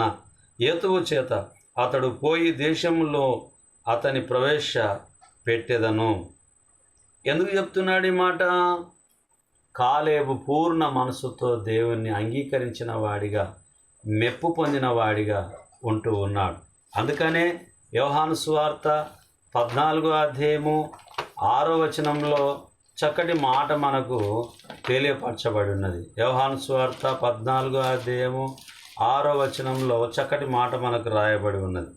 ప్రయత్న ఏతువు చేత అతడు పోయి దేశంలో అతని ప్రవేశ పెట్టెదను. ఎందుకు చెప్తున్నాడు ఈ మాట? కాలేబు పూర్ణ మనసుతో దేవుణ్ణి అంగీకరించిన వాడిగా మెప్పు పొందిన వాడిగా ఉంటూ ఉన్నాడు. అందుకనే యోహాను సువార్త పద్నాలుగో అధ్యాయము ఆరో వచనంలో చక్కటి మాట మనకు తెలియపరచబడి ఉన్నది. యోహాను సువార్త పద్నాలుగో అధ్యాయము ఆరో వచనంలో చక్కటి మాట మనకు రాయబడి ఉన్నది.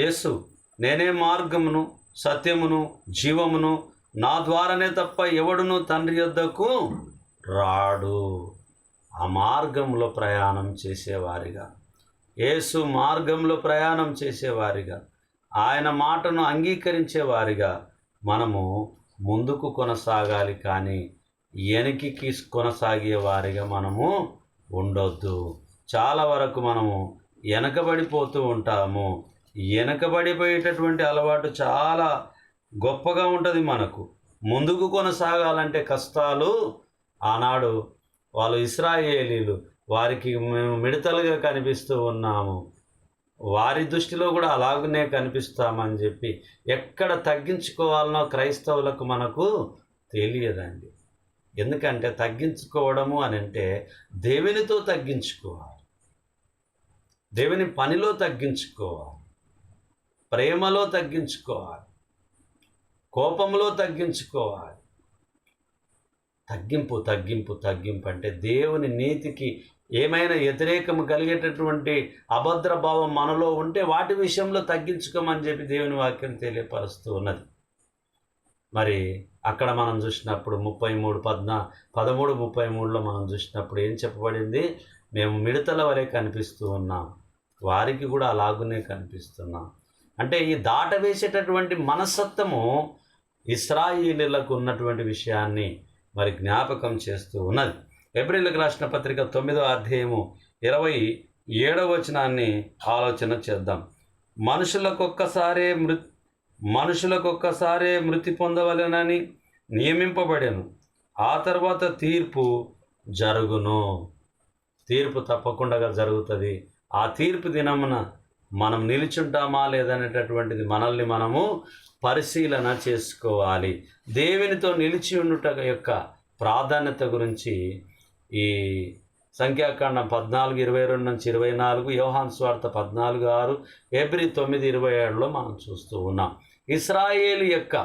యేసు నేనే మార్గమును సత్యమును జీవమును నా ద్వారానే తప్ప ఎవడును తండ్రి యొద్దకు రాడు. ఆ మార్గంలో ప్రయాణం చేసేవారిగా. యేసు మార్గంలో ప్రయాణం చేసేవారిగా. ఆయన మాటను అంగీకరించేవారిగా మనము ముందుకు కొనసాగాలి కానీ వెనక్కి కొనసాగే వారిగా మనము ఉండొద్దు. చాలా వరకు మనము వెనకబడిపోతూ ఉంటాము. వెనకబడిపోయేటటువంటి అలవాటు చాలా గొప్పగా ఉంటుంది మనకు. ముందుకు కొనసాగాలంటే కష్టాలు ఆనాడు వాళ్ళు ఇస్రాయేలీలు వారికి మేము మిడతలుగా కనిపిస్తూ ఉన్నాము. వారి దృష్టిలో కూడా అలాగనే కనిపిస్తామని చెప్పి ఎక్కడ తగ్గించుకోవాలనో క్రైస్తవులకు మనకు తెలియదండి. ఎందుకంటే తగ్గించుకోవడము అని అంటే దేవునితో తగ్గించుకోవాలి. దేవుని పనిలో తగ్గించుకోవాలి. ప్రేమలో తగ్గించుకోవాలి. కోపంలో తగ్గించుకోవాలి. తగ్గింపు తగ్గింపు తగ్గింపు అంటే దేవుని నీతికి ఏమైనా వ్యతిరేకం కలిగేటటువంటి అభద్ర భావం మనలో ఉంటే వాటి విషయంలో తగ్గించుకోమని చెప్పి దేవుని వాక్యం తెలియపరుస్తూ ఉన్నది. మరి అక్కడ మనం చూసినప్పుడు ముప్పై మూడు పద్నా పదమూడు ముప్పై మూడులో మనం చూసినప్పుడు ఏం చెప్పబడింది? మేము మిడతల వలె కనిపిస్తూ ఉన్నాం. వారికి కూడా అలాగునే కనిపిస్తున్నాం. అంటే ఈ దాట వేసేటటువంటి మనస్తత్వము ఇస్రాయిలీలకు ఉన్నటువంటి విషయాన్ని మరి జ్ఞాపకం చేస్తూ ఉన్నది. ఏప్రిల్కి రాసిన పత్రిక తొమ్మిదో అధ్యాయము ఇరవై ఏడవ వచనాన్ని ఆలోచన చేద్దాం. మనుషులకొక్కసారే మృ మనుషులకొక్కసారే మృతి పొందవలెనని నియమింపబడెను. ఆ తర్వాత తీర్పు జరుగును. తీర్పు తప్పకుండా జరుగుతుంది. ఆ తీర్పు దినమున మనం నిలుచుంటామా లేదనేటటువంటిది మనల్ని మనము పరిశీలన చేసుకోవాలి. దేవునితో నిలిచి ఉండుట యొక్క ప్రాధాన్యత గురించి ఈ సంఖ్యాకాండం పద్నాలుగు ఇరవై రెండు నుంచి ఇరవై నాలుగు యోహాన్ స్వార్థ పద్నాలుగు ఆరు ఏప్రిల్ తొమ్మిది ఇరవై ఏడులో మనం చూస్తూ ఉన్నాం. ఇస్రాయేల్ యొక్క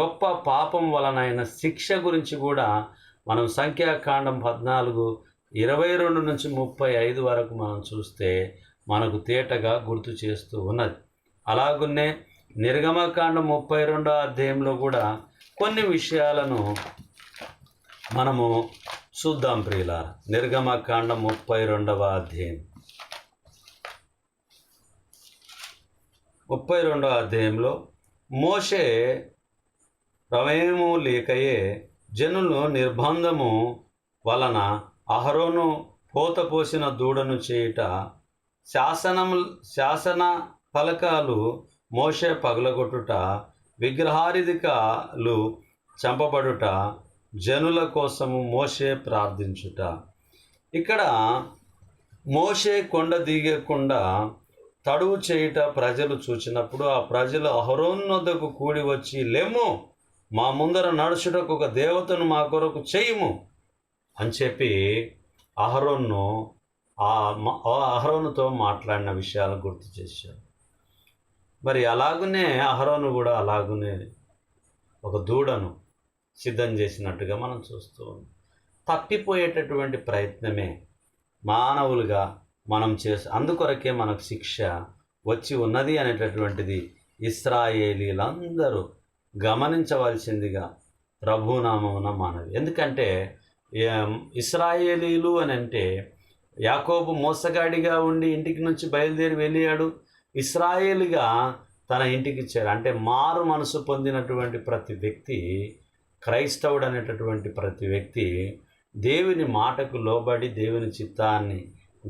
గొప్ప పాపం వలనైన శిక్ష గురించి కూడా మనం సంఖ్యాకాండం పద్నాలుగు ఇరవై రెండు నుంచి ముప్పై ఐదు వరకు మనం చూస్తే మనకు తేటగా గుర్తు చేస్తూ ఉన్నది. అలాగున్నే నిర్గమకాండం ముప్పై రెండో అధ్యాయంలో కూడా కొన్ని విషయాలను మనము చూద్దాం ప్రియుల నిర్గమకాండం ముప్పై రెండవ అధ్యాయం. ముప్పై రెండవ అధ్యాయంలో మోషే ప్రమేయము లేకయే జనులు నిర్బంధము వలన అహరోను పోత పోసిన దూడను చేయుట శాసనము శాసన ఫలకాలు మోషే పగలగొట్టుట విగ్రహారిధికాలు చంపబడుట జనుల కోసము మోషే ప్రార్థించుట. ఇక్కడ మోషే కొండ దిగకుండా తడువు చేయుట ప్రజలు చూచినప్పుడు ఆ ప్రజలు అహరోన్నదకు కూడి వచ్చి లేము మా ముందర నడుచుటకు ఒక దేవతను మా కొరకు చేయము. అని చెప్పి అహరోన్ను ఆ ఆ అహరోనుతో మాట్లాడిన విషయాలు గుర్తు చేశారు మరి అలాగునే అహరోను కూడా అలాగనే ఒక దూడను సిద్ధం చేసినట్టుగా మనం చూస్తూ ఉన్నాం. తప్పిపోయేటటువంటి ప్రయత్నమే మానవులుగా మనం చేసి అందుకొరకే మనకు శిక్ష వచ్చి ఉన్నది అనేటటువంటిది ఇస్రాయేలీలందరూ గమనించవలసిందిగా ప్రభునామమున మానవి. ఎందుకంటే ఇస్రాయేలీలు అని అంటే యాకోబు మోసగాడిగా ఉండి ఇంటికి నుంచి బయలుదేరి వెళ్ళాడు. ఇస్రాయేలుగా తన ఇంటికి ఇచ్చాడు అంటే మారు మనసు పొందినటువంటి ప్రతి వ్యక్తి క్రైస్తవుడు అనేటటువంటి ప్రతి వ్యక్తి దేవుని మాటకు లోబడి దేవుని చిత్తాన్ని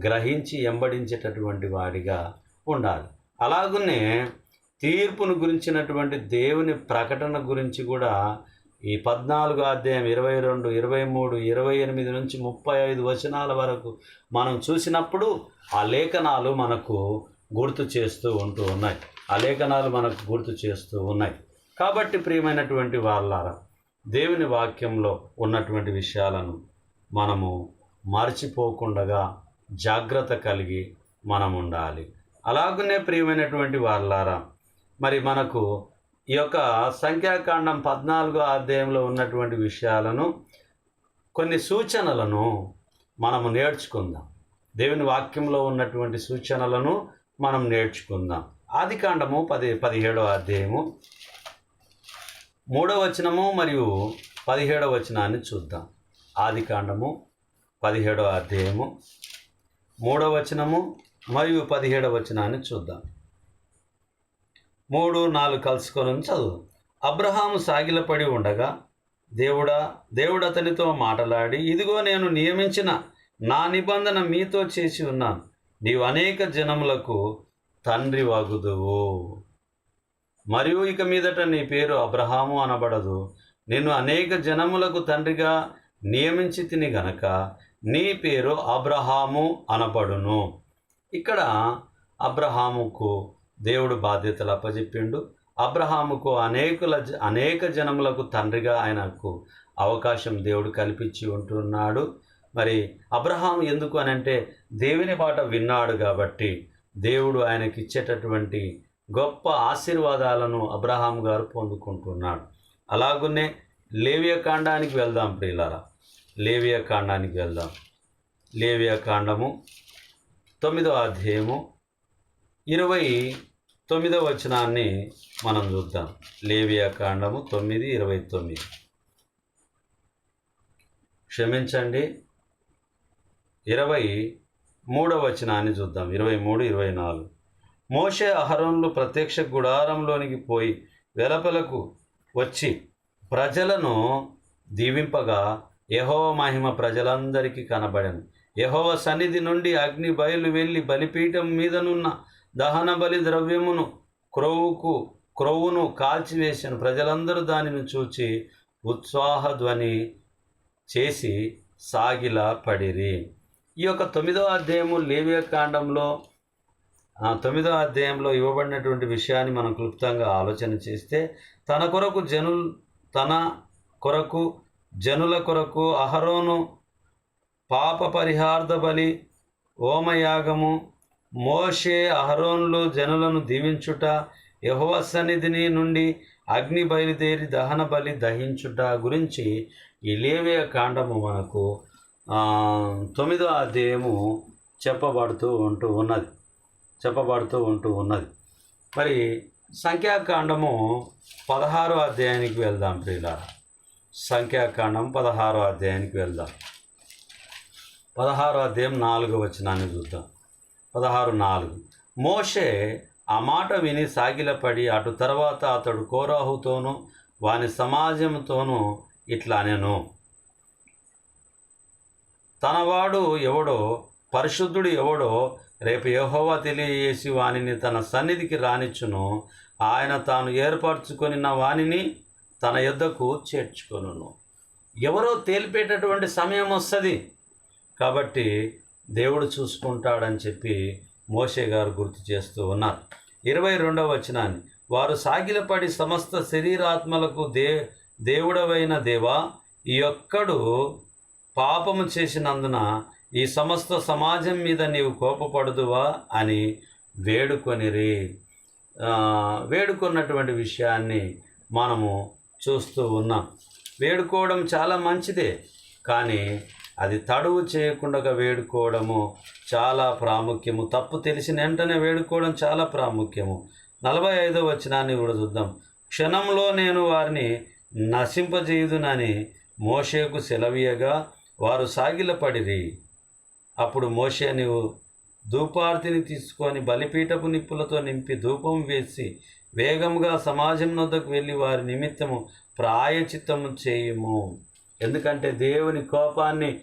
గ్రహించి ఎంబడించేటటువంటి వాడిగా ఉండాలి. అలాగనే తీర్పును గురించినటువంటి దేవుని ప్రకటన గురించి కూడా ఈ పద్నాలుగు అధ్యాయం ఇరవై రెండు ఇరవై మూడు ఇరవై ఎనిమిది నుంచి ముప్పై ఐదు వచనాల వరకు మనం చూసినప్పుడు ఆ లేఖనాలు మనకు గుర్తు చేస్తూ ఉంటూ ఉన్నాయి. ఆ లేఖనాలు మనకు గుర్తు చేస్తూ ఉన్నాయి. కాబట్టి ప్రియమైనటువంటి వాళ్ళారా దేవుని వాక్యంలో ఉన్నటువంటి విషయాలను మనము మర్చిపోకుండా జాగ్రత్త కలిగి మనం ఉండాలి అలాగనే ప్రియమైనటువంటి వాళ్ళారా మరి మనకు ఈ యొక్క సంఖ్యాకాండం పద్నాలుగో అధ్యాయంలో ఉన్నటువంటి విషయాలను కొన్ని సూచనలను మనము నేర్చుకుందాం. దేవుని వాక్యంలో ఉన్నటువంటి సూచనలను మనం నేర్చుకుందాం. ఆది కాండము పది పదిహేడవ అధ్యాయము. మూడవ వచనము మరియు పదిహేడవ వచనాన్ని చూద్దాం. ఆది కాండము పదిహేడవ అధ్యాయము. మూడవ వచనము మరియు పదిహేడవ వచనాన్ని చూద్దాం. మూడు నాలుగు కలుసుకొని చదువు. అబ్రహాము సాగిలపడి ఉండగా దేవుడా దేవుడు అతనితో మాట్లాడి ఇదిగో నేను నియమించిన నా నిబంధన మీతో చేసి ఉన్నాను. నీవు అనేక జనములకు తండ్రి వగుదువు. మరియు ఇక మీదట నీ పేరు అబ్రహాము అనబడదు. నేను అనేక జనములకు తండ్రిగా నియమించి తిని గనక నీ పేరు అబ్రహాము అనబడును. ఇక్కడ అబ్రహాముకు దేవుడు బాధ్యతలు అప్పచెప్పిండు అబ్రహాముకు అనేకుల జ- అనేక జనములకు తండ్రిగా ఆయనకు అవకాశం దేవుడు కల్పించి ఉంటున్నాడు. మరి అబ్రహాం ఎందుకు అని అంటే దేవుని మాట విన్నాడు కాబట్టి దేవుడు ఆయనకి ఇచ్చేటటువంటి గొప్ప ఆశీర్వాదాలను అబ్రహాం గారు పొందుకుంటున్నాడు. అలాగునే లేవియ కాండానికి వెళ్దాం ప్రియులారా. లేవియ కాండానికి వెళ్దాం. లేవియ కాండము తొమ్మిదో అధ్యాయము ఇరవై తొమ్మిదవ వచనాన్ని మనం చూద్దాం. లేవియా కాండము తొమ్మిది ఇరవై తొమ్మిది. క్షమించండి. ఇరవై మూడవ వచనాన్ని చూద్దాం. ఇరవై మూడు ఇరవై నాలుగు. మోషే అహరోన్లు ప్రత్యక్ష గుడారంలోనికి పోయి వెలపలకు వచ్చి ప్రజలను దీవింపగా యహోవ మహిమ ప్రజలందరికీ కనబడను. యహోవ సన్నిధి నుండి అగ్ని బయలు వెళ్ళి బలిపీఠం మీదనున్న దహన బలి ద్రవ్యమును క్రొవ్వుకు క్రొవ్వును కాల్చివేసిన ప్రజలందరూ దానిని చూచి ఉత్సాహధ్వని చేసి సాగిల పడిరి. ఈ యొక్క తొమ్మిదవ అధ్యాయము లేవియ కాండంలో తొమ్మిదవ అధ్యాయంలో ఇవ్వబడినటువంటి విషయాన్ని మనం క్లుప్తంగా ఆలోచన చేస్తే తన కొరకు జను తన కొరకు జనుల కొరకు అహరోను పాప పరిహార్థ బలి హోమయాగము మోషే అహరోన్లు జనులను దీవించుట యహోవ సన్నిధిని నుండి అగ్ని బయలుదేరి దహన బలి దహించుట గురించి ఈ లేవియ కాండము మనకు తొమ్మిదో అధ్యాయము చెప్పబడుతూ ఉంటూ ఉన్నది. చెప్పబడుతూ ఉంటూ ఉన్నది. మరి సంఖ్యాకాండము పదహారో అధ్యాయానికి వెళ్దాం ప్రియులారా. సంఖ్యాకాండం పదహారో అధ్యాయానికి వెళ్దాం. పదహారో అధ్యాయం నాలుగో వచనాన్ని చూద్దాం. పదహారు నాలుగు. మోషే ఆ మాట విని సాగిలపడి అటు తర్వాత అతడు కోరాహుతోనూ వాని సమాజంతోనూ ఇట్లా నేను తనవాడు ఎవడో పరిశుద్ధుడు ఎవడో రేపు యహోవా తెలియజేసి వానిని తన సన్నిధికి రానిచ్చును. ఆయన తాను ఏర్పరచుకొనిన వానిని తన యొద్దకు చేర్చుకొనును. ఎవరో తేలిపేటటువంటి సమయం వస్తుంది. కాబట్టి దేవుడు చూసుకుంటాడని చెప్పి మోషే గారు గుర్తు చేస్తూ ఉన్నారు. ఇరవై రెండవ వచనాన్ని వారు సాగిలపడి సమస్త శరీరాత్మలకు దే దేవుడవైన దేవా ఈ ఒక్కడు పాపము చేసినందున ఈ సమస్త సమాజం మీద నీవు కోపపడుదువా? అని వేడుకొనిరి. వేడుకున్నటువంటి విషయాన్ని మనము చూస్తూ ఉన్నాం. వేడుకోవడం చాలా మంచిదే కానీ అది తడువు చేయకుండా వేడుకోవడము చాలా ప్రాముఖ్యము. తప్పు తెలిసిన వెంటనే వేడుకోవడం చాలా ప్రాముఖ్యము. నలభై ఐదో వచనాన్ని కూడా చూద్దాం. క్షణంలో నేను వారిని నశింపజేయుదునని మోషేకు సెలవీయగా వారు సాగిలపడిరి. అప్పుడు మోషే నీవు ధూపార్తిని తీసుకొని బలిపీఠపు నిప్పులతో నింపి ధూపం వేసి వేగంగా సమాజం వద్దకు వెళ్ళి వారి నిమిత్తము ప్రాయచిత్తము చేయము. ఎందుకంటే దేవుని కోపాన్ని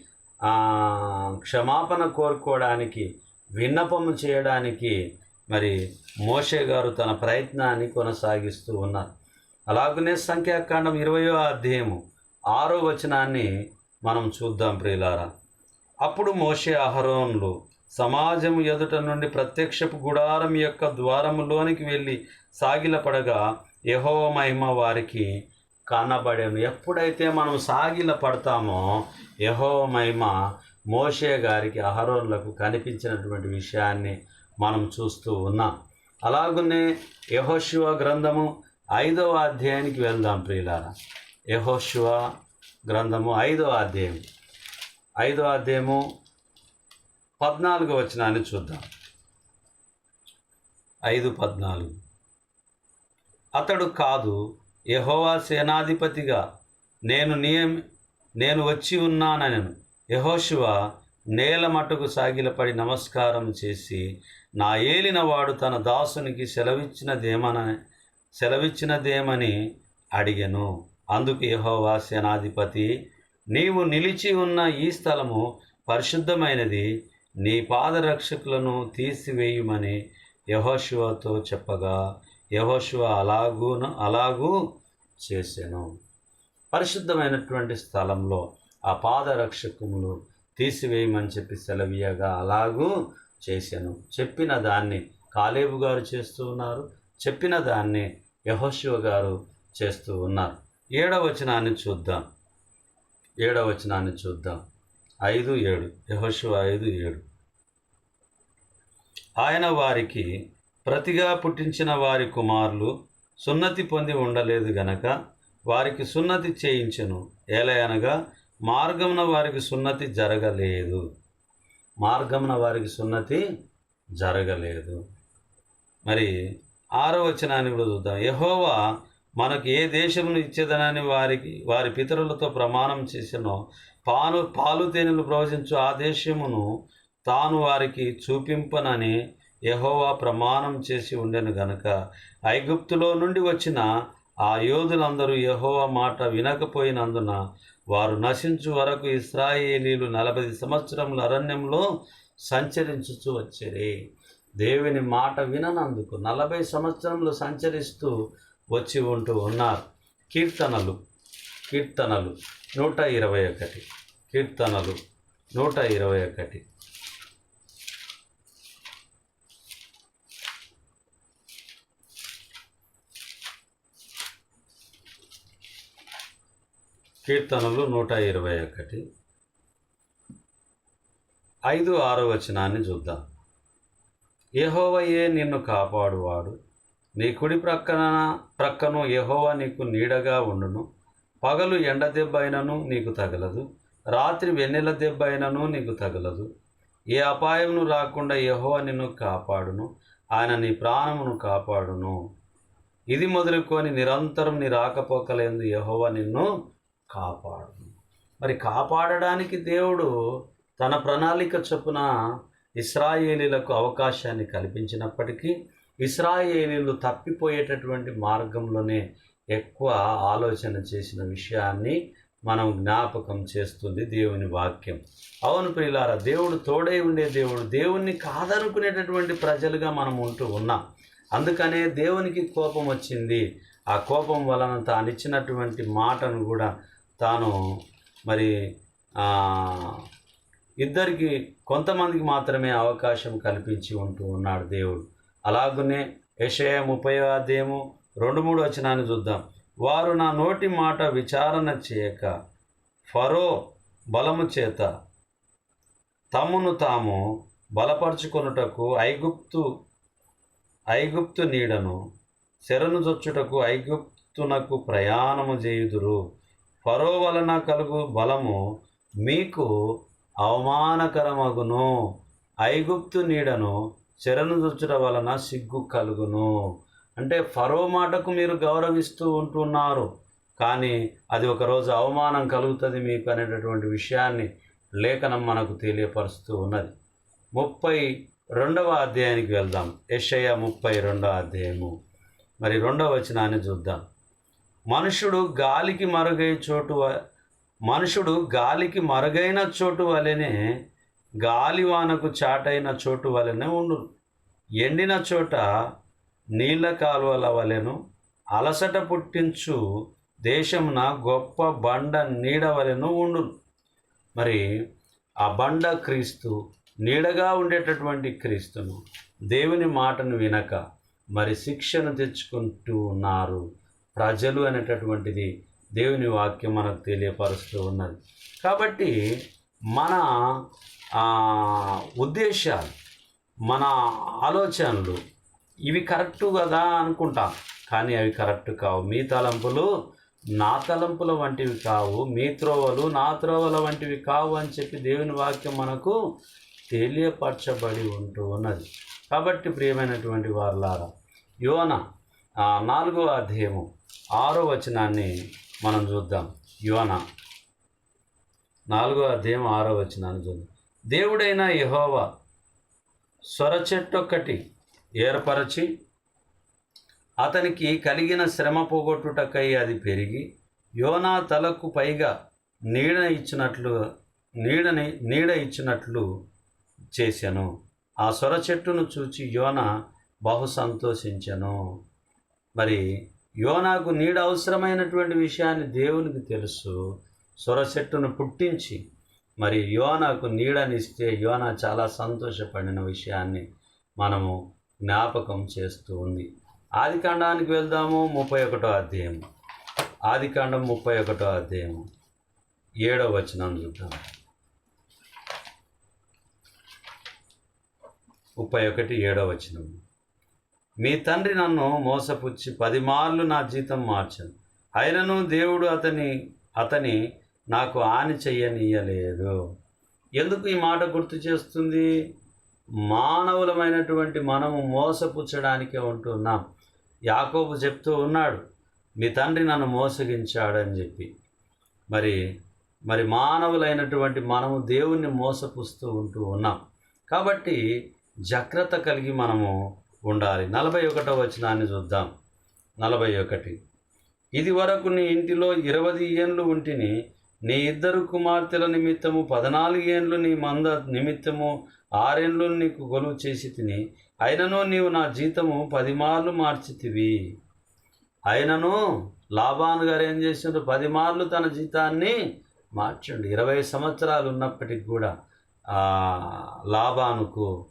క్షమాపణ కోరుకోవడానికి విన్నపము చేయడానికి మరి మోషే గారు తన ప్రయత్నాన్ని కొనసాగిస్తూ ఉన్నారు. అలాగనే సంఖ్యాకాండం ఇరవయో అధ్యాయము ఆరో వచనాన్ని మనం చూద్దాం ప్రియులారా. అప్పుడు మోషే అహరోన్లు సమాజం ఎదుట నుండి ప్రత్యక్షపు గుడారం యొక్క ద్వారములోనికి వెళ్ళి సాగిలపడగా యహో మహిమ వారికి కనబడేను. ఎప్పుడైతే మనం సాగిల పడతామో యహో మహిమ మోషే గారికి అహరోన్లకు కనిపించినటువంటి విషయాన్ని మనం చూస్తూ ఉన్నాం. అలాగనే యహోశివ గ్రంథము ఐదవ అధ్యాయానికి వెళ్దాం ప్రియులారా. యహోశివ గ్రంథము ఐదవ అధ్యాయం. ఐదో అధ్యాయము పద్నాలుగు వచనాన్ని చూద్దాం. ఐదు పద్నాలుగు. అతడు కాదు యహోవా సేనాధిపతిగా నేను నియమి నేను వచ్చి ఉన్నానను యహోశివ నేల మటుకు సాగిలపడి నమస్కారం చేసి నా ఏలినవాడు తన దాసునికి సెలవిచ్చినదేమన సెలవిచ్చినదేమని అడిగను. అందుకు యహోవా సేనాధిపతి నీవు నిలిచి ఉన్న ఈ స్థలము పరిశుద్ధమైనది నీ పాదరక్షకులను తీసివేయమని యహోశివతో చెప్పగా యహోశివ అలాగూన అలాగూ చేశాను పరిశుద్ధమైనటువంటి స్థలంలో ఆ పాదరక్షకములు తీసివేయమని చెప్పి సెలవీయగా అలాగూ చేశాను చెప్పిన దాన్ని కాలేబు గారు చేస్తూ ఉన్నారు. చెప్పిన దాన్ని యహోశివ గారు చేస్తూ ఉన్నారు. ఏడవచనాన్ని చూద్దాం. ఏడవచనాన్ని చూద్దాం. ఐదు ఏడు. యహోశివ ఐదు ఏడు. ఆయన వారికి ప్రతిగా పుట్టించిన వారి కుమారులు సున్నతి పొంది ఉండలేదు గనక వారికి సున్నతి చేయించను. ఏలయనగా మార్గమున వారికి సున్నతి జరగలేదు. మార్గమున వారికి సున్నతి జరగలేదు. మరి ఆరో వచనాన్ని కూడా చూద్దాం. యహోవా మనకు ఏ దేశమును ఇచ్చేదనని వారికి వారి పితరులతో ప్రమాణం చేసినో పాలు పాలు తేనెలు ప్రవచించు ఆ దేశమును తాను వారికి చూపింపనని యహోవా ప్రమాణం చేసి ఉండెను గనుక ఐగుప్తులో నుండి వచ్చిన ఆ యోధులందరూ యహోవా మాట వినకపోయినందున వారు నశించు వరకు ఇస్రాయేలీలు నలభై సంవత్సరముల అరణ్యంలో సంచరించుచు వచ్చేరే. దేవుని మాట విననందుకు నలభై సంవత్సరములు సంచరిస్తూ వచ్చి ఉంటూ ఉన్నారు. కీర్తనలు కీర్తనలు నూట ఇరవై ఒకటి కీర్తనలు నూట ఇరవై ఒకటి. కీర్తనలు నూట ఇరవై ఒకటి. ఐదు ఆరో వచనాన్ని చూద్దాం. యహోవయే నిన్ను కాపాడువాడు. నీ కుడి ప్రక్కన ప్రక్కను యహోవా నీకు నీడగా ఉండును. పగలు ఎండ దెబ్బ అయినను నీకు తగలదు. రాత్రి వెన్నెల దెబ్బ అయినను నీకు తగలదు. ఏ అపాయమును రాకుండా యహోవా నిన్ను కాపాడును. ఆయన నీ ప్రాణమును కాపాడును. ఇది మొదలుకొని నిరంతరం నీ రాకపోకలేందు యహోవా నిన్ను కాపాడు. మరి కాపాడడానికి దేవుడు తన ప్రణాళిక చొప్పున ఇస్రాయేలీలకు అవకాశాన్ని కల్పించినప్పటికీ ఇస్రాయేలీలు తప్పిపోయేటటువంటి మార్గంలోనే ఎక్కువ ఆలోచన చేసిన విషయాన్ని మనం జ్ఞాపకం చేస్తుంది దేవుని వాక్యం. అవును ప్రియులారా దేవుడు తోడై ఉండే దేవుడు దేవుణ్ణి కాదనుకునేటటువంటి ప్రజలుగా మనం ఉంటూ ఉన్నాం. అందుకనే దేవునికి కోపం వచ్చింది. ఆ కోపం వలన తాను ఇచ్చినటువంటి మాటను కూడా తాను మరి ఇద్దరికి కొంతమందికి మాత్రమే అవకాశం కల్పించి ఉంటూ ఉన్నాడు దేవుడు. అలాగనే యషయ ముప్పై అధ్యాయము రెండు మూడు వచనాన్ని చూద్దాం. వారు నా నోటి మాట విచారణ చేయక ఫరో బలము చేత తమను తాము బలపరుచుకొనుటకు ఐగుప్తు ఐగుప్తు నీడను శరణు చొచ్చుటకు ఐగుప్తునకు ప్రయాణము చేయుదురు. పరో వలన కలుగు బలము మీకు అవమానకరమగును. ఐగుప్తు నీడను చెరను జొచ్చుట వలన సిగ్గు కలుగును. అంటే ఫరో మాటకు మీరు గౌరవిస్తూ ఉంటున్నారు. కానీ అది ఒకరోజు అవమానం కలుగుతుంది మీకు అనేటటువంటి విషయాన్ని లేఖనం మనకు తెలియపరుస్తూ ఉన్నది. ముప్పై రెండవ అధ్యాయానికి వెళ్దాం. యెషయా ముప్పై రెండవ అధ్యాయము. మరి రెండవ వచనాన్ని చూద్దాం. మనుషుడు గాలికి మరుగై చోటు మనుషుడు గాలికి మరుగైన చోటు వలెనే గాలివానకు చాటైన చోటు వలెనే ఉండు ఎండిన చోట నీళ్ళ కాలువల వలెను అలసట పుట్టించు దేశమున గొప్ప బండ నీడ వలెను ఉండు మరి ఆ బండ క్రీస్తు నీడగా ఉండేటటువంటి క్రీస్తును దేవుని మాటను వినక మరి శిక్షను తెచ్చుకుంటూ ఉన్నారు. ప్రజలు అనేటటువంటిది దేవుని వాక్యం మనకు తెలియపరుస్తూ ఉన్నది. కాబట్టి మన ఉద్దేశాలు మన ఆలోచనలు ఇవి కరెక్ట్ కదా అనుకుంటాం. కానీ అవి కరెక్ట్ కావు. మీ తలంపులు నా తలంపుల వంటివి కావు. మీ త్రోవలు నా త్రోవల వంటివి కావు అని చెప్పి దేవుని వాక్యం మనకు తెలియపరచబడి ఉంటూ ఉన్నది. కాబట్టి ప్రియమైనటువంటి వారులారా యోన ఆ, నాలుగో అధ్యాయము. ఆరో వచనాన్ని మనం చూద్దాం. యువన నాలుగో అధ్యాయం ఆరో వచనాన్ని చూద్దాం. దేవుడైన యహోవా స్వర చెట్టొక్కటి ఏర్పరచి అతనికి కలిగిన శ్రమ పోగొట్టుటకై అది పెరిగి యోనా తలకు పైగా నీడ ఇచ్చినట్లు నీడని నీడ ఇచ్చినట్లు చేశాను. ఆ సొర చెట్టును చూచి యోన బహు సంతోషించను. మరి యోనాకు నీడ అవసరమైనటువంటి విషయాన్ని దేవునికి తెలుసు. సొర చెట్టును పుట్టించి మరి యోనాకు నీడనిస్తే యోనా చాలా సంతోషపడిన విషయాన్ని మనము జ్ఞాపకం చేస్తూ ఉంది. ఆదికాండానికి వెళ్దాము ముప్పై ఒకటో అధ్యాయం ఆదికాండం ముప్పై ఒకటో అధ్యాయం ఏడో వచనం చూద్దాం. ముప్పై ఒకటి ఏడో వచనం. మీ తండ్రి నన్ను మోసపుచ్చి పది మార్లు నా జీతం మార్చాను. అయినను దేవుడు అతని అతని నాకు హాని చెయ్యనీయలేదు. ఎందుకు ఈ మాట గుర్తు చేస్తుంది? మానవులమైనటువంటి మనము మోసపుచ్చడానికే ఉంటున్నాం. యాకోబు చెప్తూ ఉన్నాడు మీ తండ్రి నన్ను మోసగించాడని చెప్పి. మరి మరి మానవులైనటువంటి మనము దేవుణ్ణి మోసపుస్తూ ఉంటూ ఉన్నాం. కాబట్టి జాగ్రత్త కలిగి మనము ఉండాలి. నలభై ఒకటో వచనాన్ని చూద్దాం. నలభై ఒకటి. ఇది వరకు నీ ఇంటిలో ఇరవై ఏండ్లు ఉంటిని నీ ఇద్దరు కుమార్తెల నిమిత్తము పద్నాలుగు ఏండ్లు నీ మంద నిమిత్తము ఆరేండ్లు నీకు గొలువు చేసి తిని అయినను నీవు నా జీతము పదిమార్లు మార్చితివి. అయినను లాభాను గారు ఏం చేసిండ్రు? పదిమార్లు తన జీతాన్ని మార్చండి. ఇరవై సంవత్సరాలు ఉన్నప్పటికి కూడా లాభానుకు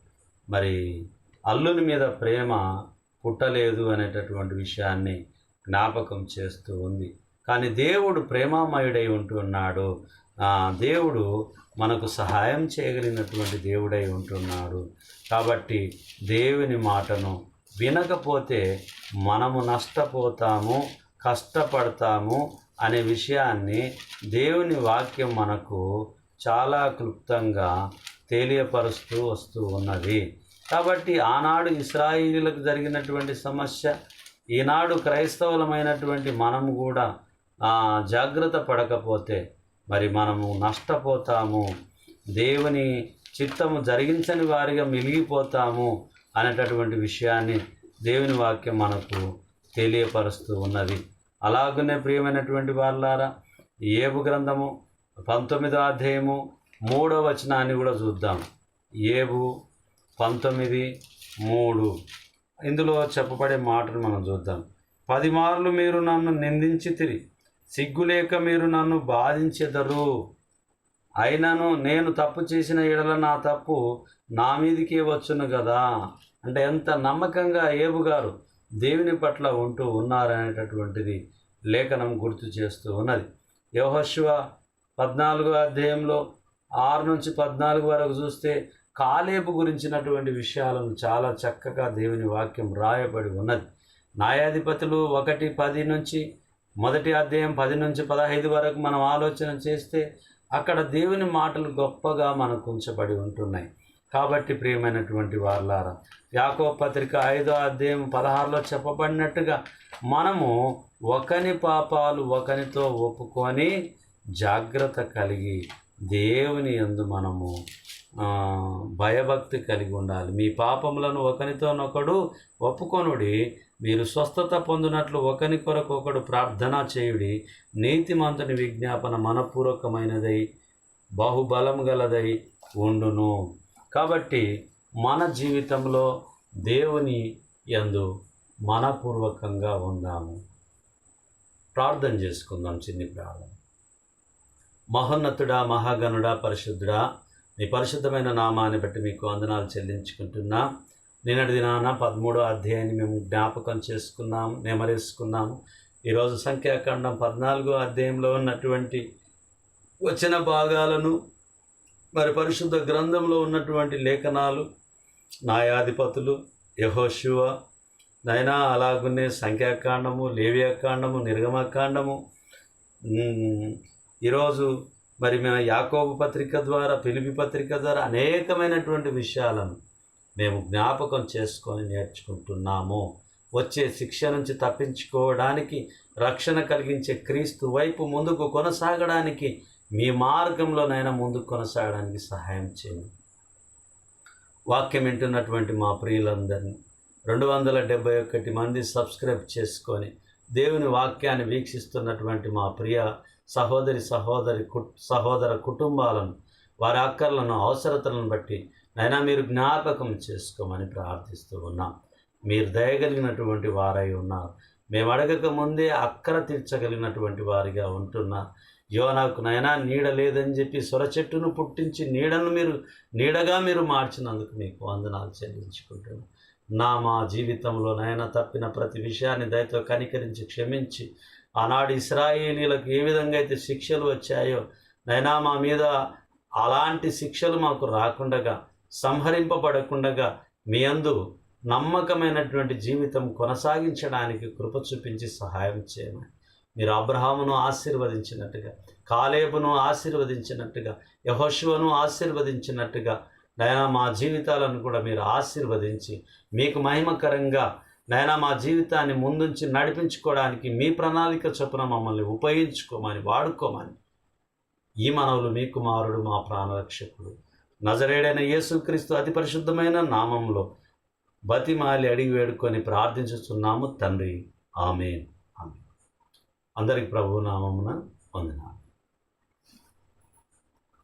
మరి అల్లుని మీద ప్రేమ పుట్టలేదు అనేటటువంటి విషయాన్ని జ్ఞాపకం చేస్తూ ఉంది. కానీ దేవుడు ప్రేమామయుడై ఉంటున్నాడు దేవుడు మనకు సహాయం చేయగలిగినటువంటి దేవుడై ఉంటున్నాడు కాబట్టి దేవుని మాటను వినకపోతే మనము నష్టపోతాము కష్టపడతాము అనే విషయాన్ని దేవుని వాక్యం మనకు చాలా క్లుప్తంగా తెలియపరుస్తూ వస్తూ ఉన్నది. కాబట్టి ఆనాడు ఇస్రాయిలకు జరిగినటువంటి సమస్య ఈనాడు క్రైస్తవులమైనటువంటి మనము కూడా జాగ్రత్త పడకపోతే మరి మనము నష్టపోతాము. దేవుని చిత్తము జరిగించని వారిగా మిలిగిపోతాము అనేటటువంటి విషయాన్ని దేవుని వాక్యం మనకు తెలియపరుస్తూ ఉన్నది. అలాగనే ప్రియమైనటువంటి వాళ్ళారా ఏబు గ్రంథము పంతొమ్మిదో అధ్యాయము మూడో వచనాన్ని కూడా చూద్దాం. ఏబు పంతొమ్మిది మూడు. ఇందులో చెప్పబడే మాటను మనం చూద్దాం. పది మార్లు మీరు నన్ను నిందించి తిరిగి సిగ్గులేక మీరు నన్ను బాధించెదరు. అయినను నేను తప్పు చేసిన ఎడల నా తప్పు నా మీదికే వచ్చును కదా అంటే ఎంత నమ్మకంగా ఏబు గారు దేవుని పట్ల ఉంటూ ఉన్నారనేటటువంటిది లేఖనం గుర్తు చేస్తూ ఉన్నది. యోహశివ పద్నాలుగో అధ్యాయంలో ఆరు నుంచి పద్నాలుగు వరకు చూస్తే కాలేబు గురించినటువంటి విషయాలను చాలా చక్కగా దేవుని వాక్యం రాయబడి ఉన్నది. న్యాయాధిపతులు ఒకటి పది నుంచి మొదటి అధ్యాయం పది నుంచి పదహైదు వరకు మనం ఆలోచన చేస్తే అక్కడ దేవుని మాటలు గొప్పగా మనకు ఉంచబడి ఉంటున్నాయి. కాబట్టి ప్రియమైనటువంటి వార్లారా యాకో పత్రిక ఐదో అధ్యాయం పదహారులో చెప్పబడినట్టుగా మనము ఒకని పాపాలు ఒకనితో ఒప్పుకొని జాగ్రత్త కలిగి దేవుని యందు మనము భయభక్తి కలిగి ఉండాలి. మీ పాపములను ఒకనితోనొకడు ఒప్పుకొనుడి. మీరు స్వస్థత పొందినట్లు ఒకని కొరకు ఒకడు ప్రార్థన చేయుడి. నీతిమంతుని విజ్ఞాపన మనపూర్వకమైనదై బాహుబలం గలదై ఉండును. కాబట్టి మన జీవితంలో దేవుని యందు మనపూర్వకంగా ఉందాము. ప్రార్థన చేసుకుందాం చిన్ని ప్రార్థన. మహోన్నతుడా మహాగణుడా పరిశుద్ధుడా మీ పరిశుద్ధమైన నామాన్ని బట్టి మీకు వందనాలు చెల్లించుకుంటున్నా. నిన్నటి దినాన పదమూడో అధ్యాయాన్ని మేము జ్ఞాపకం చేసుకున్నాం నెమరేసుకున్నాము ఈరోజు సంఖ్యాకాండం పద్నాలుగో అధ్యాయంలో ఉన్నటువంటి వచ్చిన భాగాలను మరి పరిశుద్ధ గ్రంథంలో ఉన్నటువంటి లేఖనాలు న్యాయాధిపతులు యహోశివ నైనా అలాగునే సంఖ్యాకాండము లేవ్యాకాండము నిర్గమకాండము. ఈరోజు మరి మేము యాకోబు పత్రిక ద్వారా పిలిపి పత్రిక ద్వారా అనేకమైనటువంటి విషయాలను మేము జ్ఞాపకం చేసుకొని నేర్చుకుంటున్నాము. వచ్చే శిక్ష నుంచి తప్పించుకోవడానికి రక్షణ కలిగించే క్రీస్తు వైపు ముందుకు కొనసాగడానికి మీ మార్గంలోనైనా ముందుకు కొనసాగడానికి సహాయం చేయండి. వాక్యం వింటున్నటువంటి మా ప్రియులందరినీ రెండు వందల డెబ్బై ఒకటి మంది సబ్స్క్రైబ్ చేసుకొని దేవుని వాక్యాన్ని వీక్షిస్తున్నటువంటి మా ప్రియ సహోదరి సహోదరి సహోదర కుటుంబాలను వారి అక్కర్లను అవసరతలను బట్టి నైనా మీరు జ్ఞాపకం చేసుకోమని ప్రార్థిస్తూ ఉన్నాం. మీరు దయగలిగినటువంటి వారై ఉన్నారు. మేము అడగక ముందే అక్కర తీర్చగలిగినటువంటి వారిగా ఉంటున్నారు యోనాకు నైనా నీడ లేదని చెప్పి సొర చెట్టును పుట్టించి నీడను మీరు నీడగా మీరు మార్చినందుకు మీకు వందనాలు చెల్లించుకుంటున్నాను నా మా జీవితంలో నైనా తప్పిన ప్రతి విషయాన్ని దయతో కనికరించి క్షమించి ఆనాడు ఇస్రాయేలీలకు ఏ విధంగా అయితే శిక్షలు వచ్చాయో నైనా మా మీద అలాంటి శిక్షలు మాకు రాకుండగా సంహరింపబడకుండగా మీ అందు నమ్మకమైనటువంటి జీవితం కొనసాగించడానికి కృప చూపించి సహాయం చేయమని. మీరు అబ్రహామును ఆశీర్వదించినట్టుగా కాలేబును ఆశీర్వదించినట్టుగా యహోశివను ఆశీర్వదించినట్టుగా నైనా మా జీవితాలను కూడా మీరు ఆశీర్వదించి మీకు మహిమకరంగా నైనా మా జీవితాన్ని ముందుంచి నడిపించుకోవడానికి మీ ప్రణాళిక చొప్పున మమ్మల్ని ఉపయోగించుకోమని వాడుకోమని ఈ మనవులు మీ కుమారుడు మా ప్రాణరక్షకుడు. నజరేడైన యేసుక్రీస్తు అతి పరిశుద్ధమైన నామంలో బతిమాలి అడిగి వేడుకొని ప్రార్థించుతున్నాము తండ్రి. ఆమె ఆమెన్. అందరికి ప్రభు నామమున